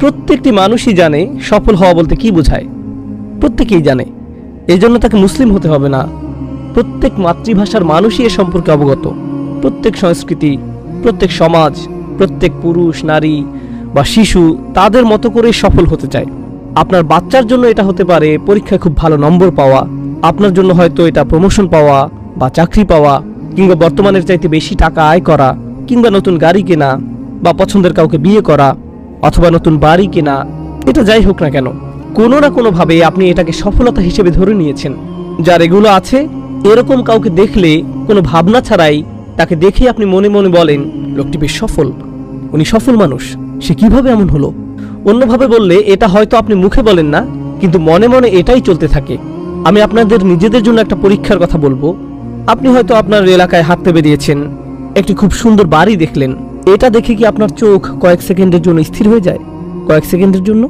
প্রত্যেকটি মানুষই জানে সফল হওয়া বলতে কি বোঝায়। প্রত্যেকেই জানে। এই জন্য তাকে মুসলিম হতে হবে না। প্রত্যেক মাতৃভাষার মানুষই এ সম্পর্কে অবগত। প্রত্যেক সংস্কৃতি, প্রত্যেক সমাজ, প্রত্যেক পুরুষ, নারী বা শিশু তাদের মতো করে সফল হতে চায়। আপনার বাচ্চার জন্য এটা হতে পারে পরীক্ষায় খুব ভালো নম্বর পাওয়া, আপনার জন্য হয়তো এটা প্রমোশন পাওয়া বা চাকরি পাওয়া কিংবা বর্তমানের চাইতে বেশি টাকা আয় করা কিংবা নতুন গাড়ি কেনা বা পছন্দের কাউকে বিয়ে করা অথবা নতুন বাড়ি কেনা, এটা যাই হোক না কেন, কোনো না কোনোভাবে আপনি এটাকে সফলতা হিসেবে ধরে নিয়েছেন। যার এগুলো আছে, এরকম কাউকে দেখলে কোনো ভাবনা ছাড়াই তাকে দেখে আপনি মনে মনে বলেন, লোকটি বেশ সফল। উনি সফল মানুষ। সে কীভাবে এমন হলো? অন্যভাবে বললে, এটা হয়তো আপনি মুখে বলেন না, কিন্তু মনে মনে এটাই চলতে থাকে। আমি আপনাদের নিজেদের জন্য একটা পরীক্ষার কথা বলব। আপনি হয়তো আপনার এলাকায় হাঁটতে বেরিয়েছেন, একটি খুব সুন্দর বাড়ি দেখলেন। এটা দেখে কি আপনার চোখ কয়েক সেকেন্ডের জন্য স্থির হয়ে যায়? কয়েক সেকেন্ডের জন্য?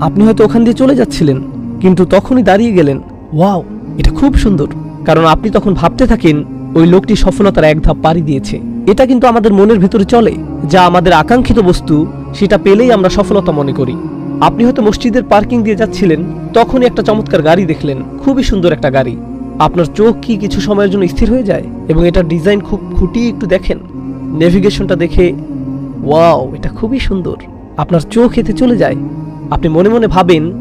আপনি হয়তো ওখান দিয়ে চলে যাচ্ছিলেন, কিন্তু তখনই দাঁড়িয়ে গেলেন। ওয়াও, এটা খুব সুন্দর। কারণ আপনি তখন ভাবতে থাকেন, ওই লোকটি সফলতার এক ধাপ পাড়ি দিয়েছে। এটা কিন্তু আমাদের মনের ভেতরে চলে, যা আমাদের আকাঙ্ক্ষিত বস্তু, সেটা পেলেই আমরা সফলতা মনে করি। আপনি হয়তো মসজিদের পার্কিং দিয়ে যাচ্ছিলেন, তখনই একটা চমৎকার গাড়ি দেখলেন, খুবই সুন্দর একটা গাড়ি। আপনার চোখ কি কিছু সময়ের জন্য স্থির হয়ে যায়? এবং এটার ডিজাইন খুব খুঁটিয়ে একটু দেখেন। নেভিগেশনটা দেখে, ওয়াও, এটা খুবই সুন্দর। আপনার চোখ এতে চলে যায়। আপনি মনে মনে ভাবেন,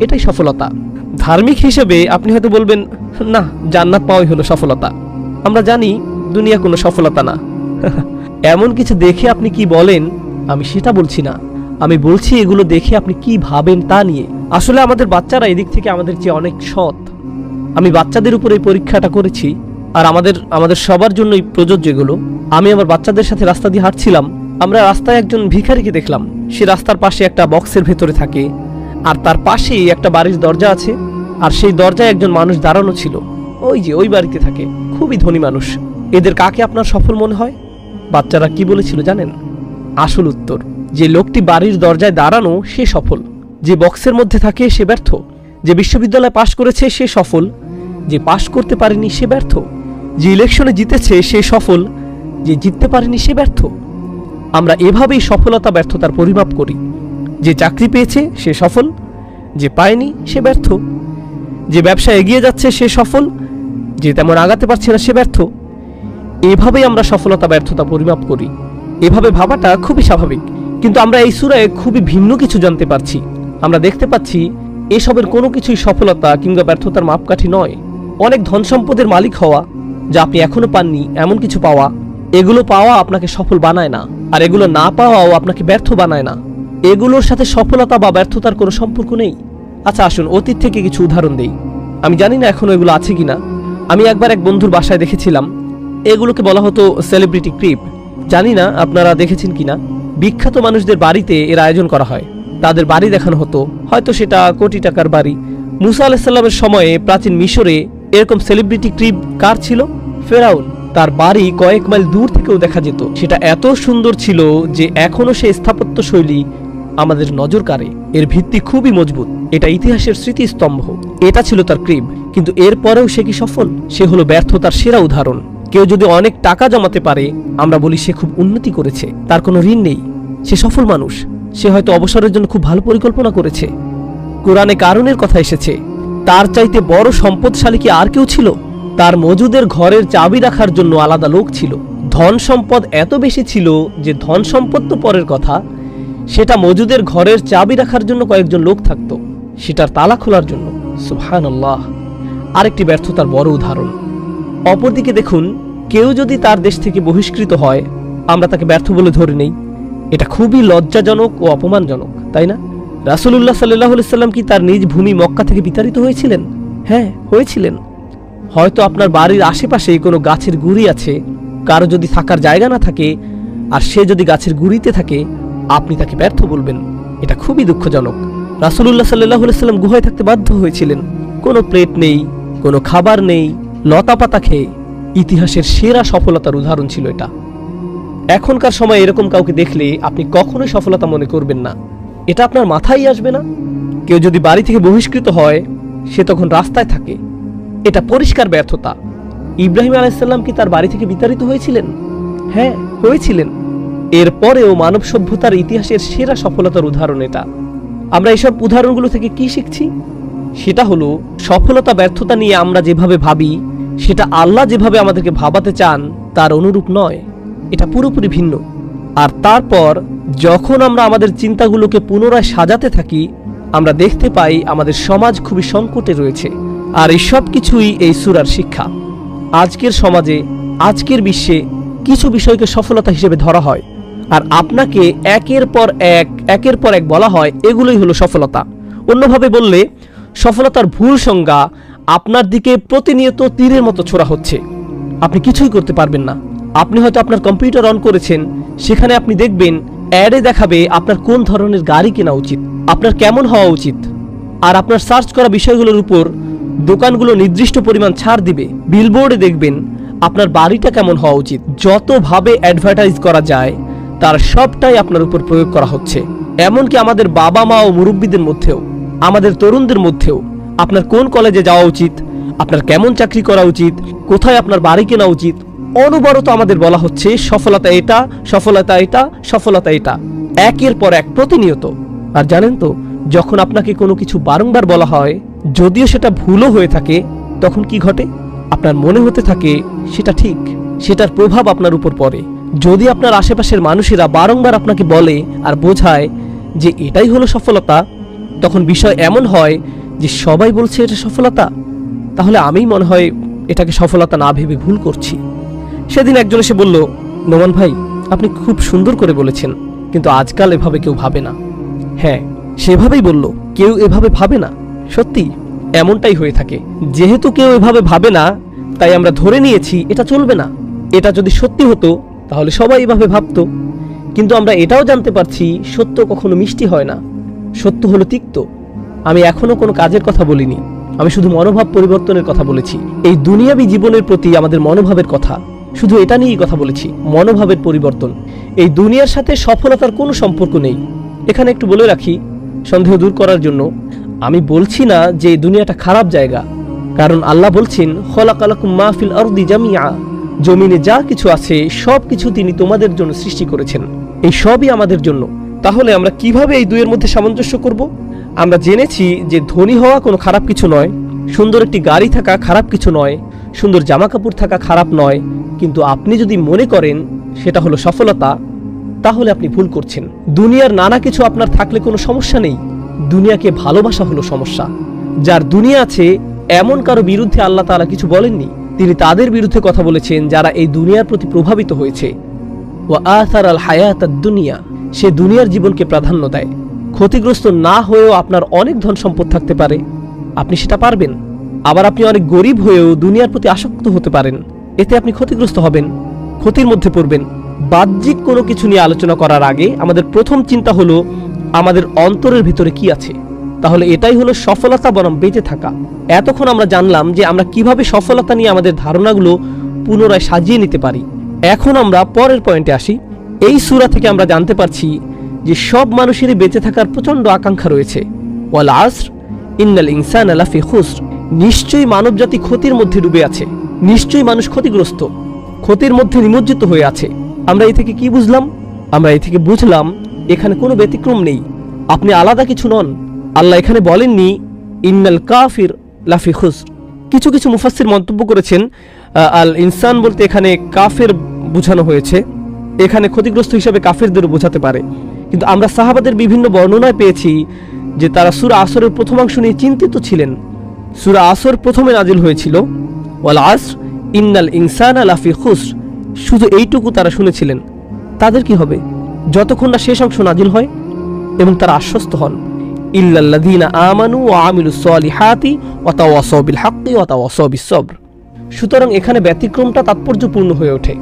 এটাই সফলতা। ধার্মিক হিসেবে আপনি হয়তো বলবেন, না, জান্নাত পাওয়াই হলো সফলতা। আমরা জানি, দুনিয়া কোনো সফলতা না। এমন কিছু দেখে আপনি কি বলেন? আমি সেটা বলছি না। আমি বলছি এগুলো দেখে আপনি কি ভাবেন তা নিয়ে। আসলে আমাদের বাচ্চারা এদিক থেকে আমাদের চেয়ে অনেক সৎ। আমি বাচ্চাদের উপর এই পরীক্ষাটা করেছি। আর আমাদের আমাদের সবার জন্যই প্রযোজ্য এগুলো। আমি আমার বাচ্চাদের সাথে রাস্তা দিয়ে হাঁটছিলাম। আমরা রাস্তায় একজন ভিখারিকে দেখলাম। সে রাস্তার পাশে একটা বক্সের ভেতরে থাকে। আর তার পাশেই একটা বাড়ির দরজা আছে। আর সেই দরজায় একজন মানুষ দাঁড়ানো ছিল। ওই যে, ওই বাড়িতে থাকে। খুবই ধনী মানুষ। এদের কাকে আপনার সফল মনে হয়? বাচ্চারা কি বলেছিল জানেন? আসল উত্তর, যে লোকটি বাড়ির দরজায় দাঁড়ানো, সে সফল। যে বক্সের মধ্যে থাকে, সে ব্যর্থ। যে বিশ্ববিদ্যালয়ে পাশ করেছে, সে সফল। যে পাশ করতে পারেনি, সে ব্যর্থ। যে ইলেকশনে জিতেছে সে সফল, যে জিততে পারেনি সে ব্যর্থ। আমরা এভাবেই সফলতা, ব্যর্থতার পরিমাপ করি। যে চাকরি পেয়েছে সে সফল, যে পায়নি সে ব্যর্থ। যে ব্যবসা এগিয়ে যাচ্ছে সে সফল, যে তেমন আগাতে পারছে না সে ব্যর্থ। এভাবেই আমরা সফলতা, ব্যর্থতা পরিমাপ করি। এভাবে ভাবাটা খুবই স্বাভাবিক। কিন্তু আমরা এই সুরায় খুবই ভিন্ন কিছু জানতে পারছি। আমরা দেখতে পাচ্ছি এসবের কোনো কিছুই সফলতা কিংবা ব্যর্থতার মাপকাঠি নয়। অনেক ধন সম্পদের মালিক হওয়া যা আপনি এখনও পাননি, এমন কিছু পাওয়া। এগুলো পাওয়া আপনাকে সফল বানায় না। আর এগুলো না পাওয়াও আপনাকে ব্যর্থ বানায় না। এগুলোর সাথে সফলতা বা ব্যর্থতার কোনো সম্পর্ক নেই। আচ্ছা আসুন অতীত থেকে কিছু উদাহরণ দেই। আমি জানি না এখনও এগুলো আছে কিনা। আমি একবার এক বন্ধুর বাসায় দেখেছিলাম। এগুলোকে বলা হতো সেলিব্রিটি ক্রিপ জানি না আপনারা দেখেছেন কিনা। বিখ্যাত মানুষদের বাড়িতে এর আয়োজন করা হয়। তাদের বাড়ি দেখানো হতো। হয়তো সেটা কোটি টাকার বাড়ি। মুসা আলাহিসাল্লামের সময়ে প্রাচীন মিশরে এরকম সেলিব্রিটি ক্রিপ কার ছিল? ফেরাউন। তার বাড়ি কয়েক মাইল দূর থেকেও দেখা যেত। সেটা এত সুন্দর ছিল যে এখনও সে স্থাপত্য শৈলী আমাদের নজর কাড়ে। এর ভিত্তি খুবই মজবুত। এটা ইতিহাসের স্মৃতিস্তম্ভ। এটা ছিল তার ক্রিব কিন্তু এরপরেও সে কি সফল? সে হলো ব্যর্থতার সেরা উদাহরণ। কেউ যদি অনেক টাকা জমাতে পারে, আমরা বলি সে খুব উন্নতি করেছে। তার কোনো ঋণ নেই। সে সফল মানুষ। সে হয়তো অবসরের জন্য খুব ভালো পরিকল্পনা করেছে। কোরআনে কারণের কথা এসেছে। তার চাইতে বড় সম্পদশালী কি আর কেউ ছিল? তার মজুদের ঘরের চাবি রাখার জন্য আলাদা লোক ছিল। ধন সম্পদ এত বেশি ছিল যে ধন সম্পদ তো পরের কথা। সেটা মজুদের ঘরের চাবি রাখার জন্য কয়েকজন লোক থাকতো। সেটার তালা খোলার জন্য। সুহান আল্লাহ আরেকটি ব্যর্থতার বড় উদাহরণ। অপরদিকে দেখুন, কেউ যদি তার দেশ থেকে বহিষ্কৃত হয়, আমরা তাকে ব্যর্থ বলে ধরে নেই। এটা খুবই লজ্জাজনক ও অপমানজনক, তাই না? রাসুলুল্লাহ সাল্লাহ সাল্লাম কি তার নিজ ভূমি মক্কা থেকে বিতাড়িত হয়েছিলেন? হ্যাঁ হয়েছিলেন। হয়তো আপনার বাড়ির আশেপাশে কোনো গাছের গুড়ি আছে, কারও যদি থাকার জায়গা না থাকে, আর সে যদি গাছের গুড়িতে থাকে, আপনি তাকে ব্যর্থ বলবেন। এটা খুবই দুঃখজনক। রাসুলুল্লাহ সাল্লাহ সাল্লাম গুহায় থাকতে বাধ্য হয়েছিলেন। কোনো প্লেট নেই, কোনো খাবার নেই লতা পাতা খেয়ে। ইতিহাসের সেরা সফলতার উদাহরণ ছিল এটা। এখনকার সময় এরকম কাউকে দেখলে আপনি কখনোই সফলতা মনে করবেন না। এটা আপনার মাথায় আসবে না? কেউ যদি বাড়ি থেকে বহিষ্কৃত হয়, সে তখন রাস্তায় থাকে। এটা পরিষ্কার ব্যর্থতা। ইব্রাহিম আলাইসাল্লাম কি তার বাড়ি থেকে বিতাড়িত হয়েছিলেন? হ্যাঁ হয়েছিলেন। এরপরেও মানব সভ্যতার ইতিহাসের সেরা সফলতার উদাহরণ এটা। আমরা এসব উদাহরণগুলো থেকে কি শিখছি? সেটা হলো, সফলতা ব্যর্থতা নিয়ে আমরা যেভাবে ভাবি, সেটা আল্লাহ যেভাবে আমাদেরকে ভাবাতে চান, তার অনুরূপ নয়। এটা পুরোপুরি ভিন্ন। আর তারপর যখন আমরা আমাদের চিন্তাগুলোকে পুনরায় সাজাতে থাকি, আমরা দেখতে পাই আমাদের সমাজ খুবই সংকটে রয়েছে। আর এই সব কিছুই এই সুরার শিক্ষা। আজকের সমাজে, আজকের বিশ্বে কিছু বিষয়কে সফলতা হিসেবে ধরা হয়। আর আপনাকে একের পর এক, একের পর এক বলা হয়, এগুলোই হলো সফলতা। অন্যভাবে বললে, সফলতার ভুল সংজ্ঞা আপনার দিকে প্রতিনিয়ত তীরের মতো ছোড়া হচ্ছে। আপনি কিছুই করতে পারবেন না। আপনি হয়তো আপনার কম্পিউটার অন করেছেন, সেখানে আপনি দেখবেন অ্যাডে দেখাবে আপনার কোন ধরনের গাড়ি কেনা উচিত, আপনার কেমন হওয়া উচিত। আর আপনার সার্চ করা বিষয়গুলোর উপর দোকানগুলো নির্দিষ্ট পরিমাণ ছাড় দিবে। বিলবোর্ডে দেখবেন আপনার বাড়িটা কেমন হওয়া উচিত। যতভাবে অ্যাডভার্টাইজ করা যায়, তার সবটাই আপনার উপর প্রয়োগ করা হচ্ছে। এমনকি আমাদের বাবা মা ও মুরব্বীদের মধ্যেও, আমাদের তরুণদের মধ্যেও আপনার কোন কলেজে যাওয়া উচিত, আপনার কেমন চাকরি করা উচিত, কোথায় আপনার বাড়ি কেনা উচিত অনবরত আমাদের বলা হচ্ছে, সফলতা এটা সফলতা এটা সফলতা এটা। একের পর এক প্রতিনিয়ত। আর জানেন তো, যখন আপনাকে কোনো কিছু বারংবার বলা হয়, যদিও সেটা ভুলও হয়ে থাকে, তখন কি ঘটে? আপনার মনে হতে থাকে, সেটা ঠিক, সেটার প্রভাব আপনার উপর পড়ে। যদি আপনার আশেপাশের মানুষেরা বারংবার আপনাকে বলে আর বোঝায় যে এটাই হলো সফলতা, তখন বিষয় এমন হয় যে সবাই বলছে এটা সফলতা। তাহলে আমি মনে হয় এটাকে সফলতা না ভেবে ভুল করছি। সেদিন একজন এসে বলল, নোমান ভাই, আপনি খুব সুন্দর করে বলেছেন, কিন্তু আজকাল এভাবে কেউ ভাবে না। হ্যাঁ সেভাবেই বলল, কেউ এভাবে ভাবে না। সত্যি, এমনটাই হয়ে থাকে। যেহেতু কেউ এভাবে ভাবে না, তাই আমরা ধরে নিয়েছি, এটা চলবে না। এটা যদি সত্যি হতো, তাহলে সবাই এভাবে ভাবতো। কিন্তু আমরা এটাও জানতে পারছি, সত্য কখনো মিষ্টি হয় না। সত্য হলো তিক্ত। আমি এখনও কোনো কাজের কথা বলিনি। আমি শুধু মনোভাব পরিবর্তনের কথা বলেছি। এই দুনিয়াবী জীবনের প্রতি আমাদের মনোভাবের কথা। শুধু এটা নিয়েই কথা বলেছি, মনোভাবের পরিবর্তন। এই দুনিয়ার সাথে সফলতার কোনো সম্পর্ক নেই। এখানে একটু বলে রাখি, সন্দেহ দূর করার জন্য, আমি বলছি না যে দুনিয়াটা খারাপ জায়গা। কারণ আল্লাহ বলছেন, খলাকালাকুম মাহফিল আরদি জামিয়া জমিনে যা কিছু আছে, সব কিছু তিনি তোমাদের জন্য সৃষ্টি করেছেন। এই সবই আমাদের জন্য। তাহলে আমরা কীভাবে এই দুইয়ের মধ্যে সামঞ্জস্য করব? আমরা জেনেছি যে ধনী হওয়া কোনো খারাপ কিছু নয়, সুন্দর একটি গাড়ি থাকা খারাপ কিছু নয় সুন্দর জামা কাপড় থাকা খারাপ নয়, কিন্তু আপনি যদি মনে করেন সেটা হলো সফলতা, তাহলে আপনি ভুল করছেন। দুনিয়ার নানা কিছু আপনার থাকলে কোনো সমস্যা নেই। দুনিয়াকে ভালোবাসা হলো সমস্যা। যার দুনিয়া আছে, এমন কারও বিরুদ্ধে আল্লাহ তাআলা কিছু বলেননি। তিনি তাদের বিরুদ্ধে কথা বলেছেন, যারা এই দুনিয়ার প্রতি প্রভাবিত হয়েছে। ও আথার আল হায়াত দুনিয়া সে দুনিয়ার জীবনকে প্রাধান্য দেয়। ক্ষতিগ্রস্ত না হয়েও আপনার অনেক ধন সম্পদ থাকতে পারে। আপনি সেটা পারবেন। আবার আপনি অনেক গরিব হয়েও দুনিয়ার প্রতি আসক্ত হতে পারেন। এতে আপনি ক্ষতিগ্রস্ত হবেন, ক্ষতির মধ্যে পড়বেন। বাহ্যিক কোনো কিছু নিয়ে আলোচনা করার আগে আমাদের প্রথম চিন্তা হলো, আমাদের অন্তরের ভিতরে কি আছে? তাহলে এটাই হলো সফলতা বরং বেঁচে থাকা। এতক্ষণ আমরা জানলাম যে আমরা কীভাবে সফলতা নিয়ে আমাদের ধারণাগুলো পুনরায় সাজিয়ে নিতে পারি। এখন আমরা পরের পয়েন্টে আসি। এই সুরা থেকে আমরা জানতে পারছি যে সব মানুষেরই বেঁচে থাকার প্রচণ্ড আকাঙ্ক্ষা রয়েছে। ওয়াল আসর ইন্নাল ইনসান আলাফি খুসর। নিশ্চয়ই মানবজাতি ক্ষতির মধ্যে ডুবে আছে। নিশ্চয়ই মানুষ ক্ষতিগ্রস্ত। ক্ষতির মধ্যে নিমজ্জিত হয়ে আছে। আমরা এ থেকে কি বুঝলাম? আমরা এই থেকে বুঝলাম, এখানে কোনো ব্যতিক্রম নেই। আপনি আলাদা কিছু নন। আল্লাহ এখানে বলেননি, ইন্নাল কাফির লাফি খুসর কিছু কিছু মুফাসসির মন্তব্য করেছেন আল ইনসান বলতে এখানে কাফের বোঝানো হয়েছে। এখানে ক্ষতিগ্রস্ত হিসাবে কাফেরদেরও বোঝাতে পারে। কিন্তু আমরা সাহাবাদের বিভিন্ন বর্ণনায় পেয়েছি যে তারা সুর আসরের প্রথমাংশ নিয়ে চিন্তিত ছিলেন। সুরা আসর প্রথমে নাজিল হয়েছিল, ওয়াল আসর ইন্নাল ইনসান লাফি খুস শুধু এইটুকু তারা শুনেছিলেন। তাদের কি হবে? যতক্ষণ না শেষ অংশ নাজিল হয় এবং তারা আশ্বস্ত হন। ইল্লাল্লাযীনা আমানু ওয়া আমিলুস সালিহাতি ওয়া তাওয়াসাউ বিল হাক্কি ওয়া তাওয়াসাউ বিস সবর। সুতরাং এখানে ব্যতিক্রমটা তাৎপর্যপূর্ণ হয়ে ওঠে।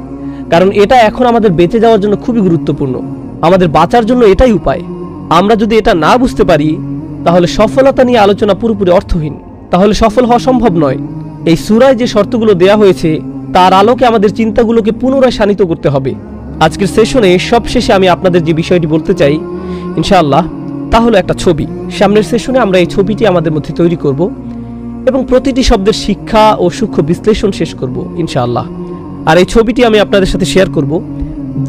কারণ এটা এখন আমাদের বেঁচে যাওয়ার জন্য খুবই গুরুত্বপূর্ণ। আমাদের বাঁচার জন্য এটাই উপায়। আমরা যদি এটা না বুঝতে পারি, তাহলে সফলতা নিয়ে আলোচনা পুরোপুরি অর্থহীন। তাহলে সফল হওয়া সম্ভব নয়। এই সুরায় যে শর্তগুলো দেয়া হয়েছে, তার আলোকে আমাদের চিন্তাগুলোকে পুনরায় শানিত করতে হবে। আজকের সেশনে সবশেষে আমি আপনাদের যে বিষয়টি বলতে চাই, ইনশাআল্লাহ, তা হলো একটা ছবি। সামনের সেশনে আমরা এই ছবিটি আমাদের মধ্যে তৈরি করব এবং প্রতিটি শব্দের শিক্ষা ও সূক্ষ্ম বিশ্লেষণ শেষ করব, ইনশাআল্লাহ। আর এই ছবিটি আমি আপনাদের সাথে শেয়ার করব,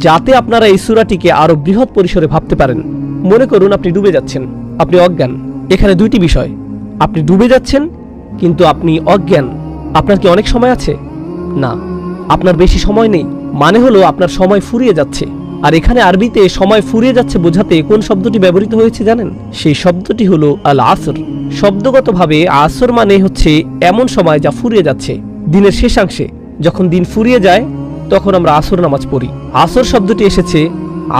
যাতে আপনারা এই সূরাটিকে আরও বৃহৎ পরিসরে ভাবতে পারেন। মনে করুন, আপনি ডুবে যাচ্ছেন। আপনি অজ্ঞান। এখানে দুইটি বিষয়। আপনি ডুবে যাচ্ছেন, কিন্তু আপনি অজ্ঞান। আপনার কি অনেক সময় আছে? না, আপনার বেশি সময় নেই। মানে হলো আপনার সময় ফুরিয়ে যাচ্ছে। আর এখানে আরবিতে সময় ফুরিয়ে যাচ্ছে বোঝাতে কোন শব্দটি ব্যবহৃত হয়েছে জানেন? সেই শব্দটি হলো আল আসর শব্দগতভাবে আসর মানে হচ্ছে এমন সময় যা ফুরিয়ে যাচ্ছে, দিনের শেষাংশে। যখন দিন ফুরিয়ে যায়, তখন আমরা আসর নামাজ পড়ি। আসর শব্দটি এসেছে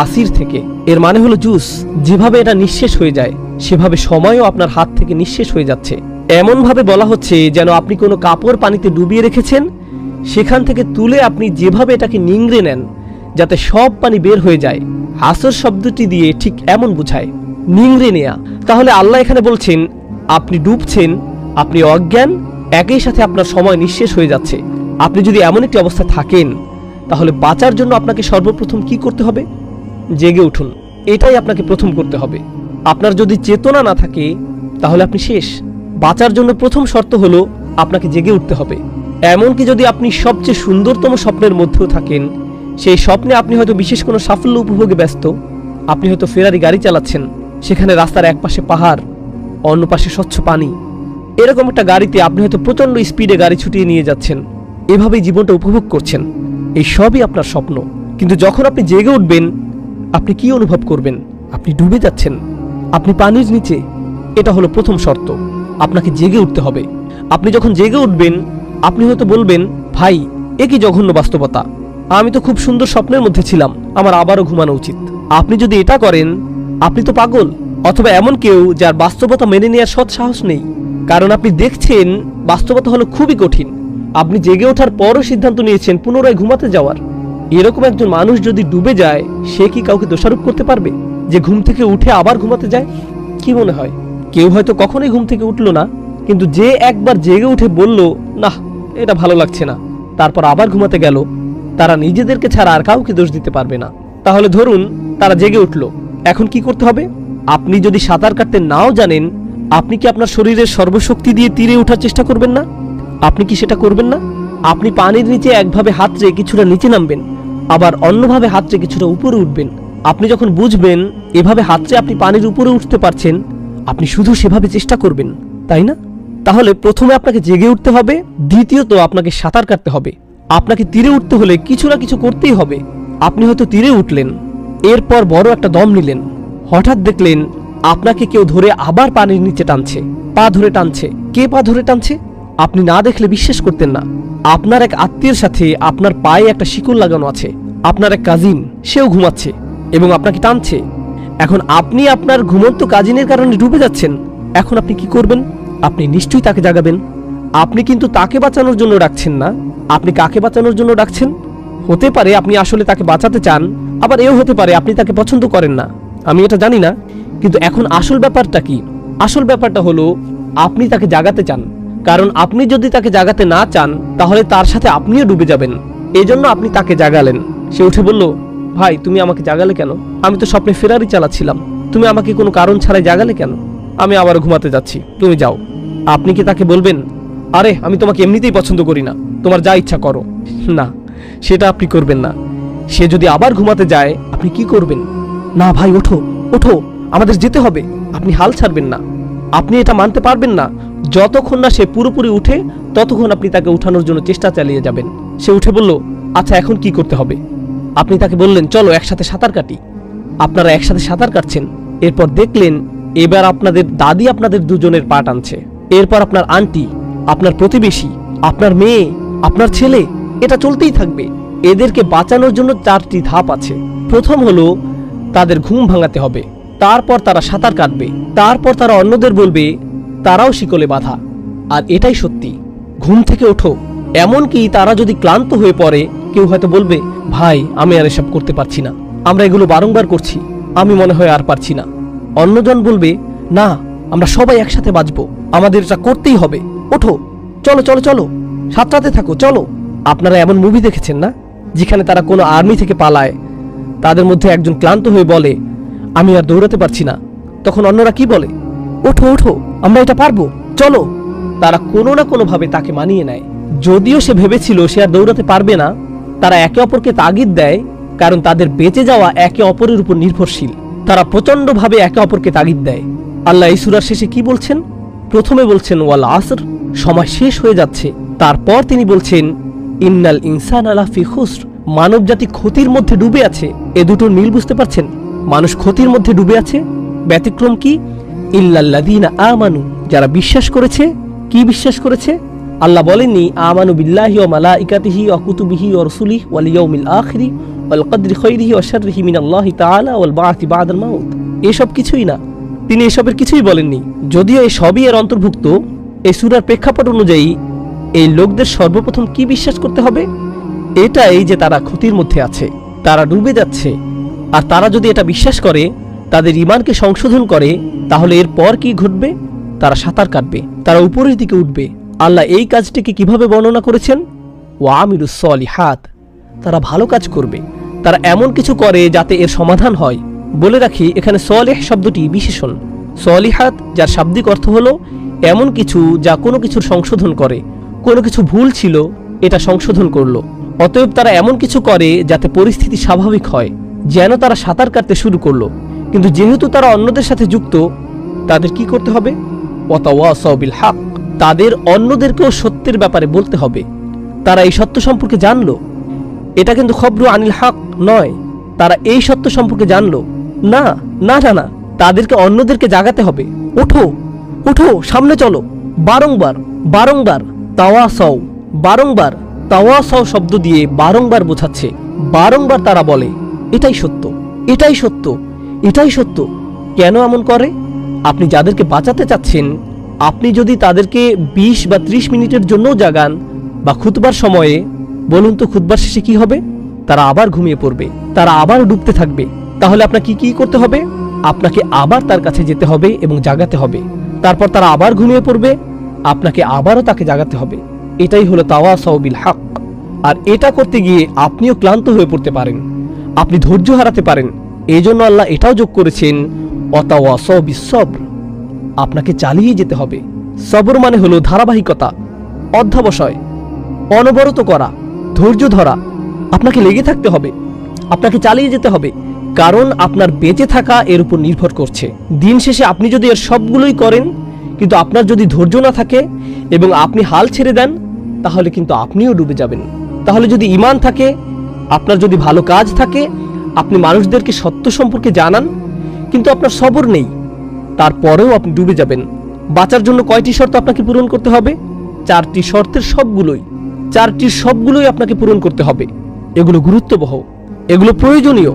আসির থেকে। এর মানে হলো জুস। যেভাবে এটা নিঃশেষ হয়ে যায় সেভাবে সময়ও আপনার হাত থেকে নিঃশেষ হয়ে যাচ্ছে। এমনভাবে বলা হচ্ছে যেন আপনি কোনো কাপড় পানিতে ডুবিয়ে রেখেছেন, সেখান থেকে তুলে আপনি যেভাবে এটাকে নিংড়ে নেন, যাতে সব পানি বের হয়ে যায়। আসর শব্দটি দিয়ে ঠিক এমন বোঝায়, নিংড়ে নেয়া। তাহলে আল্লাহ এখানে বলছেন, আপনি ডুবছেন, আপনি অজ্ঞান, একই সাথে আপনার সময় নিঃশেষ হয়ে যাচ্ছে। আপনি যদি এমন একটি অবস্থায় থাকেন, তাহলে বাঁচার জন্য আপনাকে সর্বপ্রথম কি করতে হবে? জেগে উঠুন, এটাই আপনাকে প্রথম করতে হবে। আপনার যদি চেতনা না থাকে, তাহলে আপনি শেষ। বাঁচার জন্য প্রথম শর্ত হলো, আপনাকে জেগে উঠতে হবে। এমনকি যদি আপনি সবচেয়ে সুন্দরতম স্বপ্নের মধ্যেও থাকেন, সেই স্বপ্নে আপনি হয়তো বিশেষ কোনো সাফল্য উপভোগে ব্যস্ত। আপনি হয়তো ফেরারি গাড়ি চালাচ্ছেন, সেখানে রাস্তার এক পাশে পাহাড়, অন্য পাশে স্বচ্ছ পানি। এরকম একটা গাড়িতে আপনি হয়তো প্রচণ্ড স্পিডে গাড়ি ছুটিয়ে নিয়ে যাচ্ছেন। এভাবেই জীবনটা উপভোগ করছেন। এই সবই আপনার স্বপ্ন। কিন্তু যখন আপনি জেগে উঠবেন, আপনি কি অনুভব করবেন? আপনি ডুবে যাচ্ছেন। আপনি পানির নিচে, এটা হলো প্রথম শর্ত। আপনাকে জেগে উঠতে হবে। আপনি যখন জেগে উঠবেন, আপনি হয়তো বলবেন, ভাই, এ কি জঘন্য বাস্তবতা। আমি তো খুব সুন্দর স্বপ্নের মধ্যে ছিলাম, আমার আবারও ঘুমানো উচিত। আপনি যদি এটা করেন, আপনি তো পাগল। অথবা এমন কেউ যার বাস্তবতা মেনে নেওয়ার সৎ সাহস নেই। কারণ আপনি দেখছেন, বাস্তবতা হলো খুবই কঠিন। আপনি জেগে ওঠার পরও সিদ্ধান্ত নিয়েছেন পুনরায় ঘুমাতে যাওয়ার। এরকম একজন মানুষ যদি ডুবে যায়, সে কি কাউকে দোষারোপ করতে পারবে? যে ঘুম থেকে উঠে আবার ঘুমাতে যায়? কি মনে হয়? কেউ হয়তো কখনোই ঘুম থেকে উঠল না, কিন্তু যে একবার জেগে উঠে বলল না এটা ভালো লাগছে না। তারপর আবার ঘুমাতে গেল। তারা নিজেদেরকে ছাড়া আর কাউকে দোষ দিতে পারবে না। তাহলে ধরুন, তারা জেগে উঠল। এখন কি করতে হবে? আপনি যদি সাঁতার কাটতে নাও জানেন, আপনি কি আপনার শরীরের সর্বশক্তি দিয়ে তীরে ওঠার চেষ্টা করবেন না? আপনি কি সেটা করবেন না? আপনি পানির নিচে একভাবে হাত রেখে কিছুটা নিচে নামবেন, আবার অন্যভাবে হাত রেখে কিছুটা উপরে উঠবেন। আপনি যখন বুঝবেন এভাবে হাতরে আপনি পানির উপরে উঠতে পারছেন, আপনি শুধু সেভাবে চেষ্টা করবেন, তাই না? তাহলে প্রথমে আপনাকে জেগে উঠতে হবে, দ্বিতীয়ত আপনাকে সাঁতার কাটতে হবে। আপনাকে তীরে উঠতে হলে কিছু না কিছু করতেই হবে। আপনি হয়তো তীরে উঠলেন, এরপর বড় একটা দম নিলেন। হঠাৎ দেখলেন আপনাকে কেউ ধরে আবার পানির নিচে টানছে, পা ধরে টানছে। কে পা ধরে টানছে? আপনি না দেখলে বিশ্বাস করতেন না। আপনার এক আত্মীয়ের সাথে আপনার পায়ে একটা শিকল লাগানো আছে। আপনার এক কাজিন, সেও ঘুমাচ্ছে। এবং আপনাকে টানছে। এখন আপনি আপনার ঘুমন্ত কাজিনের কারণে ডুবে যাচ্ছেন। এখন আপনি কি করবেন? আপনি নিশ্চয়ই তাকে জাগাবেন। আপনি কিন্তু তাকে বাঁচানোর জন্য ডাকছেন না। আপনি কাকে বাঁচানোর জন্য ডাকছেন? হতে পারে আপনি আসলে তাকে বাঁচাতে চান, আবার এও হতে পারে আপনি তাকে পছন্দ করেন না। আমি এটা জানি না, কিন্তু এখন আসল ব্যাপারটা কি? আসল ব্যাপারটা হলো, আপনি তাকে জাগাতে চান। কারণ আপনি যদি তাকে জাগাতে না চান, তাহলে তার সাথে আপনিও ডুবে যাবেন। এজন্য আপনি তাকে জাগালেন। সে উঠে বলল ভাই, তুমি আমাকে জাগালে কেন? আমি তো স্বপ্নে ফেরারি চালাচ্ছিলাম। তুমি আমাকে কোনো কারণ ছাড়াই জাগালে কেন? আমি আবার ঘুমাতে যাচ্ছি। তুমি যাও। আপনি কি তাকে বলবেন? আরে, আমি তোমাকে এমনিতেই পছন্দ করি না। তোমার যা ইচ্ছা করো। না, সেটা আপনি করবেন না। সে যদি আবার ঘুমাতে যায়, আপনি কি করবেন? না ভাই, ওঠো ওঠো। আমাদের যেতে হবে। আপনি হাল ছাড়বেন না। আপনি এটা মানতে পারবেন না। যতক্ষণ না সে পুরোপুরি উঠে, ততক্ষণ আপনি তাকে উঠানোর জন্য চেষ্টা চালিয়ে যাবেন। সে উঠে বলল আচ্ছা এখন কি করতে হবে? আপনি তাকে বললেন, চলো একসাথে সাঁতার কাটি। আপনারা একসাথে সাঁতার কাটছেন। এরপর দেখলেন, এবার আপনাদের দাদি আপনাদের দুজনের পা টানছে এরপর আপনার আন্টি, আপনার প্রতিবেশী, আপনার মেয়ে, আপনার ছেলে, এটা চলতেই থাকবে। এদেরকে বাঁচানোর জন্য চারটি ধাপ আছে। প্রথম হলো, তাদের ঘুম ভাঙাতে হবে। তারপর তারা সাঁতার কাটবে। তারপর তারা অন্যদের বলবে, তারাও শিকলে বাঁধা। আর এটাই সত্যি। ঘুম থেকে ওঠো। এমনকি তারা যদি ক্লান্ত হয়ে পড়ে, কেউ হয়তো বলবে ভাই, আমি আর এসব করতে পারছি না। আমরা এগুলো বারংবার করছি, আমি মনে হয় আর পারছি না। অন্যজন বলবে, না, আমরা সবাই একসাথে বাঁচবো, আমাদের এটা করতেই হবে। ওঠো, চলো চলো চলো, সাঁতরাতে থাকো, চলো। আপনারা এমন মুভি দেখেছেন না, যেখানে তারা কোনো আর্মি থেকে পালায়? তাদের মধ্যে একজন ক্লান্ত হয়ে বলে, আমি আর দৌড়াতে পারছি না। তখন অন্যরা কি বলে, ওঠো ওঠো, আমরা এটা পারব, চলো। তারা কোনো না কোনোভাবে তাকে মানিয়ে নেয়। যদিও সে ভেবেছিল সে আর দৌড়াতে পারবে না তারা একে অপরকে তাগিদ দেয় কারণ তাদের বেঁচে যাওয়া একে অপরের উপর নির্ভরশীল। তারা প্রচণ্ডভাবে একে অপরকে তাগিদ দেয়। আল্লাহ এই সূরার শেষে কি বলছেন? প্রথমে বলছেন, ওয়াল আসর সময় শেষ হয়ে যাচ্ছে। তারপর তিনি বলছেন, ইন্নাল ইনসান আলা ফি খুসর মানব জাতি ক্ষতির মধ্যে ডুবে আছে। এ দুটোর মিল বুঝতে পারছেন? মানুষ ক্ষতির মধ্যে ডুবে আছে? ব্যতিক্রম কি? ইল্লাল্লাযীনা আমানু, যারা বিশ্বাস করেছে, কি বিশ্বাস করেছে? আল্লাহ বলেননি, আমানু বিল্লাহি ও মালা ইকাতিহি ওয়া কুতুবিহি রাসূলিহি ওয়াল ইয়াউমিল আখিরি ওয়াল কদরি খাইরিহি ওয়া শাররিহি মিনাল্লাহি তাআলা ওয়াল বাআতি বাদাল মাউত। এসব কিছুই না। তিনি এসবের কিছুই বলেননি। যদিও এই সবই এর অন্তর্ভুক্ত, এই সূরার প্রেক্ষাপট অনুযায়ী এই লোকদের সর্বপ্রথম কি বিশ্বাস করতে হবে? এটাই যে তারা ক্ষতির মধ্যে আছে, তারা ডুবে যাচ্ছে। আর তারা যদি এটা বিশ্বাস করে, তাদের ইমানকে সংশোধন করে, তাহলে এরপর কি ঘটবে? তারা সাঁতার কাটবে, তারা উপরের দিকে উঠবে। আল্লাহ এই কাজটিকে কীভাবে বর্ণনা করেছেন? ওয়ামিরুস হাত তারা ভালো কাজ করবে। তারা এমন কিছু করে যাতে এর সমাধান হয়। বলে রাখি, এখানে সলেহ শব্দটি বিশেষণ। সলিহাত, যার শাব্দিক অর্থ হলো এমন কিছু যা কোনো কিছুর সংশোধন করে। কোনো কিছু ভুল ছিল, এটা সংশোধন করল। অতএব তারা এমন কিছু করে যাতে পরিস্থিতি স্বাভাবিক হয়, যেন তারা সাঁতার কাটতে শুরু করল। কিন্তু যেহেতু তারা অন্যদের সাথে যুক্ত, তাদের কি করতে হবে? ওয়াতাওয়াসাবিল হাক। তাদের অন্যদেরকেও সত্যের ব্যাপারে বলতে হবে। তারা এই সত্য সম্পর্কে জানলো। এটা কিন্তু খবরু আনিল হক নয়। তারা এই সত্য সম্পর্কে জানলো। না না না না, তাদেরকে অন্যদেরকে জাগাতে হবে। ওঠো ওঠো, সামনে চলো। বারংবার বারংবার তাওয়া সও বারংবার তাওয়া সও শব্দ দিয়ে বারংবার বোঝাচ্ছে। বারংবার তারা বলে, এটাই সত্য এটাই সত্য এটাই সত্য। কেন এমন করে? আপনি যাদেরকে বাঁচাতে চাচ্ছেন আপনি যদি তাদেরকে বিশ বা ত্রিশ মিনিটের জন্যও জাগান বা খুতবার সময়ে, বলুন তো খুতবার শেষে কি হবে? তারা আবার ঘুমিয়ে পড়বে, তারা আবার ডুবতে থাকবে। তাহলে আপনাকে কি করতে হবে? আপনাকে আবার তার কাছে যেতে হবে এবং জাগাতে হবে। তারপর তারা আবার ঘুমিয়ে পড়বে, আপনাকে আবারও তাকে জাগাতে হবে। এটাই হলো তাওয়া সাউবিল হক। আর এটা করতে গিয়ে আপনিও ক্লান্ত হয়ে পড়তে পারেন। আপনি ধৈর্য হারাতে পারেন। এই জন্য আল্লাহ এটাও যোগ করেছেন অতাওয়া সবিস সবর। আপনাকে চালিয়ে যেতে হবে। সবর মানে হলো ধারাবাহিকতা, অধ্যাবসায়, অনবরত করা, ধৈর্য ধরা। আপনাকে লেগে থাকতে হবে, আপনাকে চালিয়ে যেতে হবে, কারণ আপনার বেঁচে থাকা এর উপর নির্ভর করছে। দিন শেষে আপনি যদি এর সবগুলোই করেন, কিন্তু আপনার যদি ধৈর্য না থাকে এবং আপনি হাল ছেড়ে দেন, তাহলে কিন্তু আপনিও ডুবে যাবেন। তাহলে যদি ইমান থাকে, আপনার যদি ভালো কাজ থাকে, আপনি মানুষদেরকে সত্য সম্পর্কে জানান, কিন্তু আপনার সবর নেই। তারপরেও আপনি ডুবে যাবেন। বাঁচার জন্য কয়টি শর্ত আপনাকে পূরণ করতে হবে? চারটি শর্তের সবগুলোই চারটির সবগুলোই আপনাকে পূরণ করতে হবে। এগুলো গুরুত্ববহ, এগুলো প্রয়োজনীয়,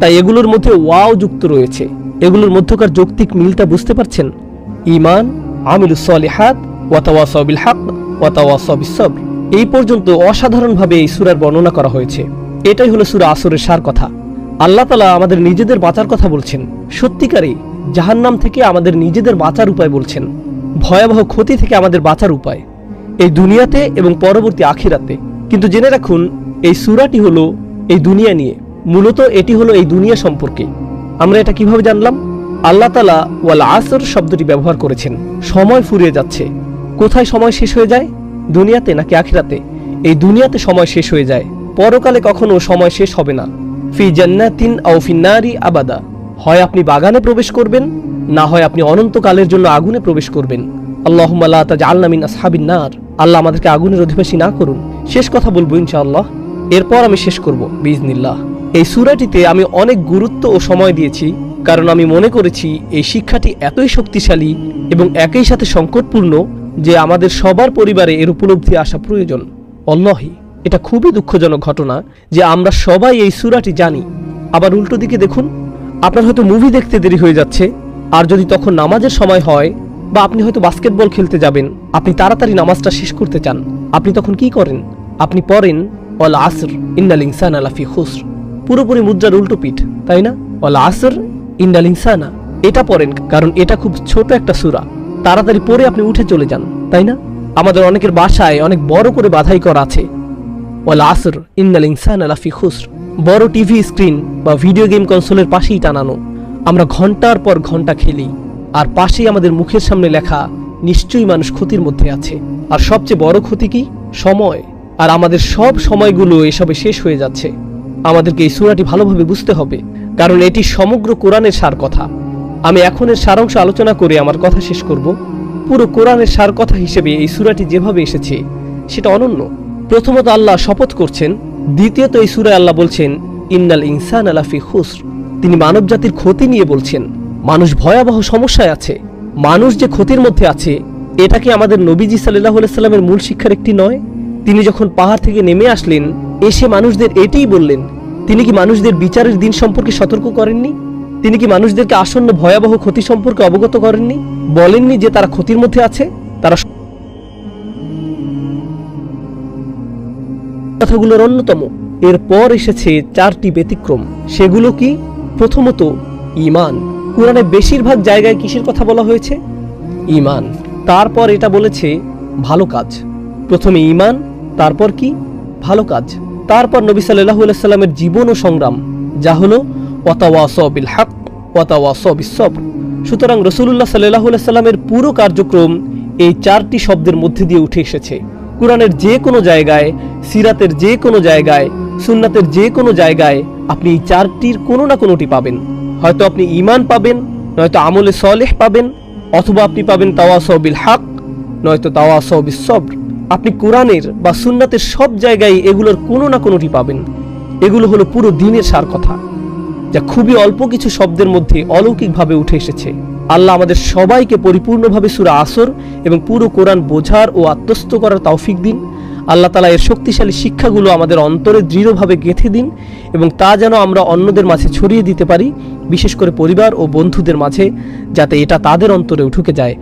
তাই এগুলোর মধ্যে ওয়াও যুক্ত রয়েছে। এগুলোর মধ্যকার যৌক্তিক মিলটা বুঝতে পারছেন? ইমান আমিলুস সলিহাত ওয়াতাওয়াসাবিল হক ওয়াতাওয়াসাবিস সবর। এই পর্যন্ত অসাধারণভাবে এই সূরার বর্ণনা করা হয়েছে। এটাই হলো সূরা আসরের সার কথা। আল্লাহ তালা আমাদের নিজেদের বাঁচার কথা বলছেন। সত্যিকারে জাহান্নাম থেকে আমাদের নিজেদের বাঁচার উপায় বলছেন। ভয়াবহ ক্ষতি থেকে আমাদের বাঁচার উপায়। এই দুনিয়াতে এবং পরবর্তী আখিরাতে। কিন্তু জেনে রাখুন, এই সূরাটি হলো এই দুনিয়া নিয়ে। মূলত এটি হলো এই দুনিয়া সম্পর্কে। আমরা এটা কীভাবে জানলাম? আল্লাহ তালা ওয়াল আসর শব্দটি ব্যবহার করেছেন। সময় ফুরিয়ে যাচ্ছে। কোথায় সময় শেষ হয়ে যায়? দুনিয়াতে নাকি আখিরাতে? এই দুনিয়াতে সময় শেষ হয়ে যায়। পরকালে কখনো সময় শেষ হবে না। ফি জান্নাতিন আও ফি নারি আবাদা। হয় আপনি বাগানে প্রবেশ করবেন, না হয় আপনি অনন্তকালের জন্য আগুনে প্রবেশ করবেন। আল্লাহুম্মা লা তাজআলনা মিন আসহাবিন নার। আল্লাহ আমাদেরকে আগুনের অধিবাসী না করুন। শেষ কথা বলব ইনশাআল্লাহ। এরপর আমি শেষ করব বিজনিল্লাহ এই সুরাটিতে আমি অনেক গুরুত্ব ও সময় দিয়েছি, কারণ আমি মনে করেছি এই শিক্ষাটি এতই শক্তিশালী এবং একই সাথে সংকটপূর্ণ যে আমাদের সবার পরিবারে এর উপলব্ধি আসা প্রয়োজন। অল্লাহি, এটা খুবই দুঃখজনক ঘটনা যে আমরা সবাই এই সূরাটি জানি। আবার উল্টো দিকে দেখুন আপনার হয়তো মুভি দেখতে দেরি হয়ে যাচ্ছে। আর যদি তখন নামাজের সময় হয়, বা আপনি হয়তো বাস্কেটবল খেলতে যাবেন, আপনি তাড়াতাড়ি নামাজটা শেষ করতে চান। আপনি তখন কি করেন? আপনি পড়েন অল আসর, ইন্নাল ইনসান আলাফি খুসর। পুরোপুরি মুদ্রার উল্টো পিঠ, তাই না? অল আসর, ইন্নাল ইনসানা। এটা পড়েন, কারণ এটা খুব ছোট একটা সূরা। তাড়াতাড়ি পড়ে আপনি উঠে চলে যান, তাই না? আমাদের অনেকের বাসায় অনেক বড় করে বাধাই করা আছে। ওয়াল আসর, ইন্নাল ইনসান আলাফি খুসর। বড় টিভি স্ক্রিন বা ভিডিও গেম কনসোলের পাশেই টানানো। আমরা ঘণ্টার পর ঘণ্টা খেলি, আর পাশেই আমাদের মুখের সামনে লেখা, নিশ্চয়ই মানুষ ক্ষতির মধ্যে আছে। আর সবচেয়ে বড় ক্ষতি কি? সময়। আর আমাদের সব সময়গুলো এসবে শেষ হয়ে যাচ্ছে। আমাদেরকে এই সুরাটি ভালোভাবে বুঝতে হবে, কারণ এটি সমগ্র কোরআনের সার কথা। আমি এখন এর সারাংশ আলোচনা করে আমার কথা শেষ করব। পুরো কোরআনের সার কথা হিসেবে এই সুরাটি যেভাবে এসেছে, সেটা অনন্য। প্রথমত আল্লাহ শপথ করছেন, দ্বিতীয়ত এই সুরায় আল্লাহ বলছেন, ইন্নাল ইনসান আলাফি খুসর। তিনি মানব জাতির ক্ষতি নিয়ে বলছেন, মানুষ ভয়াবহ সমস্যায় আছে। মানুষ যে ক্ষতির মধ্যে আছে, এটা কি আমাদের নবীজি সাল্লাহ সাল্লামের মূল শিক্ষার একটি নয়? তিনি যখন পাহাড় থেকে নেমে আসলেন, এসে মানুষদের এটাই বললেন, তিনি কি মানুষদের বিচারের দিন সম্পর্কে সতর্ক করেননি? তিনি কি মানুষদেরকে আসন্ন ভয়াবহ ক্ষতি সম্পর্কে অবগত করেননি? বলেননি যে তারা ক্ষতির মধ্যে আছে? তারা কথাগুলোর অন্যতম। এরপর এসেছে চারটি ব্যতিক্রম। সেগুলো কি? প্রথমত ইমান কোরআনে বেশিরভাগ জায়গায় কিসের কথা বলা হয়েছে? ইমান তারপর এটা বলেছে, ভালো কাজ। প্রথমে ইমান তারপর কি? ভালো কাজ। তারপর নবী সাল্লাহ সাল্লামের জীবন ও সংগ্রাম, যা হলো ওয়াতাওয়াসবিল হাক ওয়াতাওয়াসবিস সবর সুতরাং রসুল্লাহ সাল্লাহ সাল্লামের পুরো কার্যক্রম এই চারটি শব্দের মধ্যে দিয়ে উঠে এসেছে। কোরআনের যে কোনো জায়গায়, সিরাতের যে কোনো জায়গায়, সুন্নাতের যে কোনো জায়গায় আপনি এই চারটির কোনো না কোনোটি পাবেন। হয়তো আপনি ইমান পাবেন, নয়তো আমলে সলেহ পাবেন, অথবা আপনি পাবেন তাওয়া তাওয়াসবিল হাক, নয়তো তাওয়া তাওয়াসবিস সবর। আপনি কোরআনের বা সুন্নাতের সব জায়গায় এগুলোর কোনো না কোনোটি পাবেন। এগুলো হলো পুরো দিনের সার কথা, যা খুবই অল্প কিছু শব্দের মধ্যে অলৌকিকভাবে উঠে এসেছে। আল্লাহ আমাদের সবাইকে পরিপূর্ণভাবে সুরা আসর এবং পুরো কোরআন বোঝার ও আত্মস্থ করার তৌফিক দিন। আল্লাহ তালা এর শক্তিশালী শিক্ষাগুলো আমাদের অন্তরে দৃঢ়ভাবে গেঁথে দিন এবং তা যেন আমরা অন্যদের মাঝে ছড়িয়ে দিতে পারি, বিশেষ করে পরিবার ও বন্ধুদের মাঝে, যাতে এটা তাদের অন্তরে উঠুকে যায়।